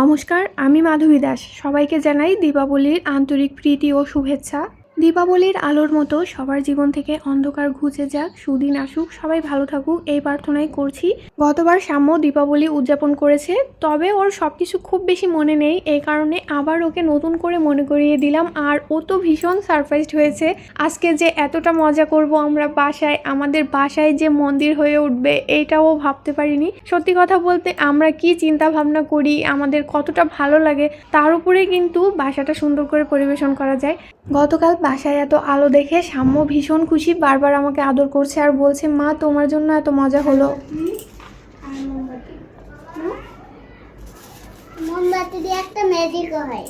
নমস্কার আমি মাধবী দাস। সবাইকে জানাই দীপাবলির আন্তরিক প্রীতি ও শুভেচ্ছা। দীপাবলির আলোর মতো সবার জীবন থেকে অন্ধকার ঘুচে যাক, সুদিন আসুক, সবাই ভালো থাকুক, এই প্রার্থনাই করছি। গতবার সাম্য দীপাবলি উদযাপন করেছে, তবে ওর সব কিছু খুব বেশি মনে নেই এই কারণে আবার ওকে নতুন করে মনে করিয়ে দিলাম, আর ও তো ভীষণ সারপ্রাইজড হয়েছে। আজকে যে এতটা মজা করব আমরা বাসায়, আমাদের বাসায় যে মন্দির হয়ে উঠবে, এইটাও ভাবতে পারিনি। সত্যি কথা বলতে আমরা কি চিন্তা ভাবনা করি, আমাদের কতটা ভালো লাগে, তার উপরে কিন্তু বাসাটা সুন্দর করে পরিবেশন করা যায়। গতকাল বাসায় এত আলো দেখে সাম্য ভীষণ খুশি বারবার আমাকে আদর করছে আর বলছে মা তোমার জন্য এত মজা হলো। মোমবাতি। মোমবাতি দিয়ে একটা ম্যাজিক হয়।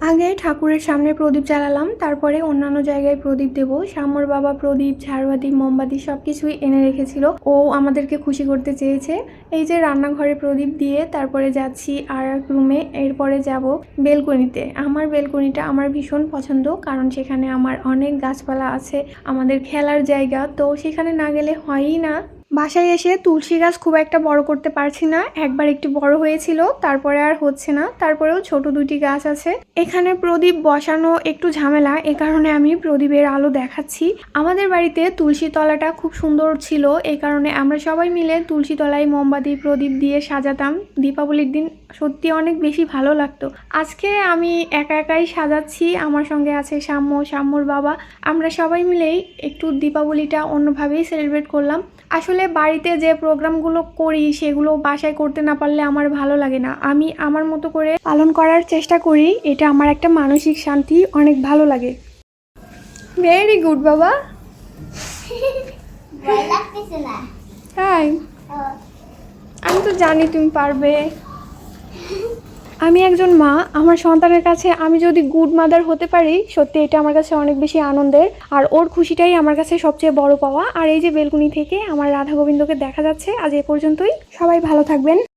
আগে ঠাকুরের সামনে প্রদীপ জ্বালালাম, তারপরে অন্যান্য জায়গায় প্রদীপ দেব। শ্যামর বাবা প্রদীপ, ঝাড়বাতি, মোমবাতি সব কিছুই এনে রেখেছিল। ও আমাদেরকে খুশি করতে চেয়েছে। এই যে রান্নাঘরে প্রদীপ দিয়ে তারপরে যাচ্ছি আর এক রুমে, এরপরে যাব বেলকনিতে। আমার বেলকনিটা আমার ভীষণ পছন্দ, কারণ সেখানে আমার অনেক গাছপালা আছে, আমাদের খেলার জায়গা। তো সেখানে না গেলে হয়ই না। বাসায় এসে তুলসী গাছ খুব একটা বড় করতে পারছি না। একবার একটু বড় হয়েছিল, তারপরে আর হচ্ছে না। তারপরেও ছোট দুটি গাছ আছে। এখানে প্রদীপ বসানো একটু ঝামেলা, এ কারণে আমি প্রদীপের আলো দেখাচ্ছি। আমাদের বাড়িতে তুলসী তলাটা খুব সুন্দর ছিল এই কারণে আমরা সবাই মিলে তুলসী তলায় মোমবাতি, প্রদীপ দিয়ে সাজাতাম। দীপাবলির দিন সত্যি অনেক বেশি ভালো লাগতো। আজকে আমি একা একাই সাজাচ্ছি, আমার সঙ্গে আছে সাম্য সাম্যর বাবা। আমরা সবাই মিলেই একটু দীপাবলিটা অন্যভাবেই সেলিব্রেট করলাম। আসলে বাড়িতে যে প্রোগ্রামগুলো করি সেগুলো বাসায় করতে না পারলে আমার ভালো লাগে না। আমি আমার মতো করে পালন করার চেষ্টা করি এটা আমার একটা মানসিক শান্তি অনেক ভালো লাগে। ভেরি গুড বাবা। হ্যাঁ তাই আমি তো জানি তুমি পারবে। আমি একজন মা, আমার সন্তানের কাছে আমি যদি গুড মাদার হতে পারি, সত্যি এটা আমার কাছে অনেক বেশি আনন্দের। আর ওর খুশিটাই আমার কাছে সবচেয়ে বড় পাওয়া। আর এই যে বেলকুনি থেকে আমার রাধা গোবিন্দকে দেখা যাচ্ছে, আজ এ পর্যন্তই। সবাই ভালো থাকবেন।